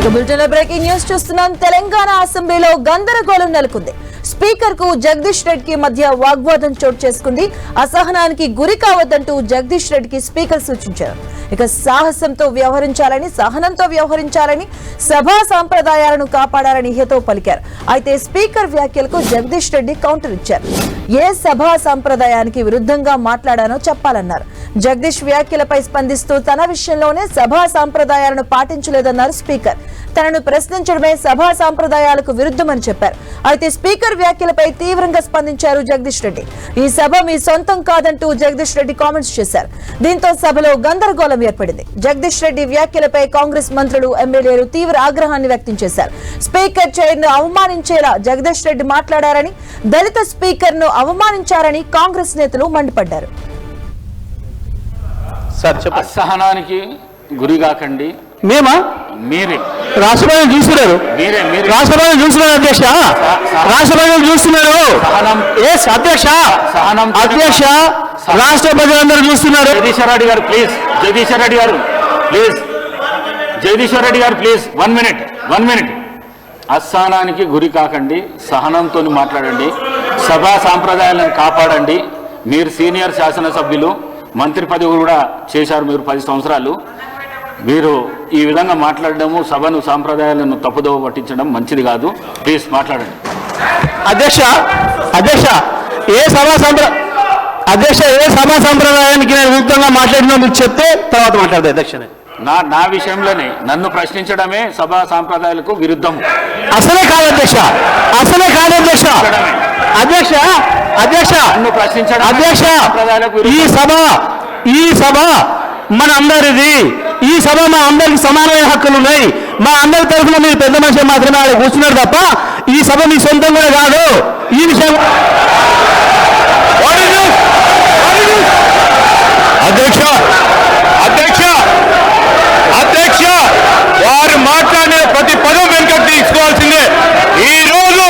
ఇక bulletin breaking news చూస్తున్నాం. తెలంగాణ అసెంబ్లీలో గందరగోళం నెలకొంది. స్పీకర్కు జగదీష్ రెడ్డికి మధ్య వాగ్వాదం చోటు చేసుకుంది. అసహనానికి గురి కావద్దంటూ జగదీష్ రెడ్డికి స్పీకర్ సూచించారు. ఇక సాహసంతో వ్యవహరించాలని సహనంతో వ్యవహరించాలని సభా సాంప్రదాయాలను కాపాడాలని హితవు పలికారు. అయితే స్పీకర్ వ్యాఖ్యలకు జగదీష్ రెడ్డి కౌంటర్ ఇచ్చారు. ఏ సభా సంప్రదాయానికి విరుద్ధంగా మాట్లాడానో చెప్పాలన్నారు. జగదీష్ వ్యాఖ్యలపై స్పందిస్తూ తన విషయంలోనే సభా సాంప్రదాయాలను పాటించలేదన్నారు స్పీకర్. తనను ప్రశ్నించడమే సభా సాంప్రదాయాలకు విరుద్ధమని చెప్పారు. అయితే స్పీకర్ వ్యాఖ్యలపై తీవ్రంగా స్పందించారు జగదీష్ రెడ్డి. ఈ సభ మీ సొంతం కాదంటూ జగదీష్ రెడ్డి కామెంట్స్ చేశారు. దీంతో సభలో గందరగోళం ఏర్పడింది. జగదీష్ రెడ్డి వ్యాఖ్యలపై కాంగ్రెస్ మంత్రులు ఎమ్మెల్యేలు తీవ్ర ఆగ్రహాన్ని వ్యక్తం చేశారు. స్పీకర్ చైర్ను అవమానించేలా జగదీష్ రెడ్డి మాట్లాడారని దళిత స్పీకర్ను అవమానించారని కాంగ్రెస్ నేతలు మండిపడ్డారు. అసహనానికి గురి కాకండి. మేమా? మీరే. రాష్ట్రపతి చూస్తున్నారు. మీరే మీరే. రాష్ట్రపతి చూస్తున్నారు అధ్యక్ష. రాష్ట్రపతి చూస్తున్నారు. సహనం. ఏ అధ్యక్ష. సహనం. అధ్యక్ష. రాష్ట్ర ప్రజలందరూ చూస్తున్నారు. జగదీశ్వర్ రెడ్డి గారు ప్లీజ్. జగదీశ్వర్ రెడ్డి గారు please. Jagadishwar Reddy garu please. One minute. One minute. అసహనానికి గురి కాకండి. సహనంతో మాట్లాడండి. సభా సాంప్రదాయాలను కాపాడండి. మీరు సీనియర్ శాసనసభ్యులు మంత్రి పదవి కూడా చేశారు మీరు పది సంవత్సరాలు. మీరు ఈ విధంగా మాట్లాడడము సభను సాంప్రదాయాలను తప్పుదోవ పట్టించడం మంచిది కాదు. ప్లీజ్ మాట్లాడండి. అధ్యక్ష అధ్యక్ష ఏ సభా సంప్ర అధ్యక్ష ఏ సభా సంప్రదాయానికి నేను విరుద్ధంగా మాట్లాడినా మీరు చెప్తే తర్వాత మాట్లాడదు అధ్యక్ష నా నా విషయంలోనే నన్ను ప్రశ్నించడమే సభా సాంప్రదాయాలకు విరుద్ధము. అసలే కాదు అధ్యక్ష. అసలే కాదు అధ్యక్ష. అధ్యక్ష అధ్యక్ష. నన్ను ప్రశ్నించడం అధ్యక్ష విరుద్ధం. ఈ సభ ఈ సభ మన అందరిది ఈ సభ మా అందరికి సమానమైన హక్కులు ఉన్నాయి. మా అందరి తరఫున మీరు పెద్ద మనిషి మాత్రమే ఆడ కూర్చున్నారు తప్ప ఈ సభ మీ సొంతం కూడా కాదు. ఈ విషయం What is this? What is this? అధ్యక్ష అధ్యక్ష అధ్యక్ష వారు మాట్లాడిన ప్రతి పదం వెనుక తీసుకోవాల్సిందే ఈ రోజు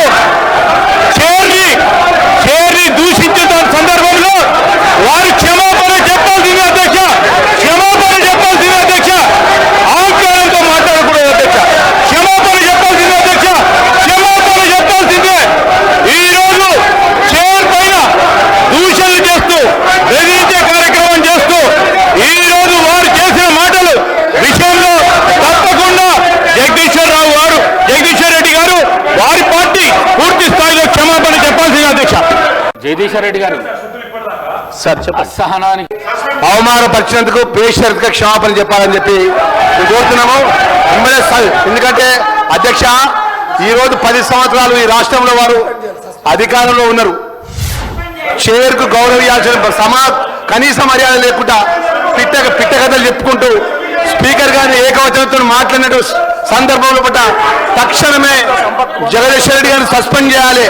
చేరి చేరి దూషించిన సందర్భంలో వారు క్షమాపణ చెప్పాల్సిందే అధ్యక్ష క్షమాపణ చెప్పాల్సిందే అధ్యక్ష ఆహ్వానంతో మాట్లాడకూడదు అధ్యక్ష క్షమాపణ చెప్పాల్సిందే అధ్యక్ష క్షమాపణ చెప్పాల్సిందే ఈ రోజు చైర్ పైన దూషణలు చేస్తూ బెదిరించే కార్యక్రమం చేస్తూ ఈ రోజు వారు చేసిన మాటలు విషయంలో తప్పకుండా జగదీశ్వర్ రావు గారు జగదీశ్వర్ రెడ్డి గారు వారి పార్టీ పూర్తి స్థాయిలో క్షమాపణ చెప్పాల్సింది అధ్యక్ష జగదీశ్వర్ రెడ్డి గారు. సార్ అసహనానికి అవమానపరిచినందుకు బేషరతుగా క్షమాపణ చెప్పాలని చెప్పి కోరుతున్నాము. ఎందుకంటే అధ్యక్ష ఈ రోజు పది సంవత్సరాలు ఈ రాష్ట్రంలో వారు అధికారంలో ఉన్నారు. చైర్కు గౌరవించాల్సిన సమా కనీస మర్యాద లేకుండా పిట్ట పిట్ట కథలు చెప్పుకుంటూ స్పీకర్ గారిని ఏకవచనంతో మాట్లాడినట్టు సందర్భంలో పట్ల తక్షణమే జగదీశ్వర రెడ్డి గారిని సస్పెండ్ చేయాలి.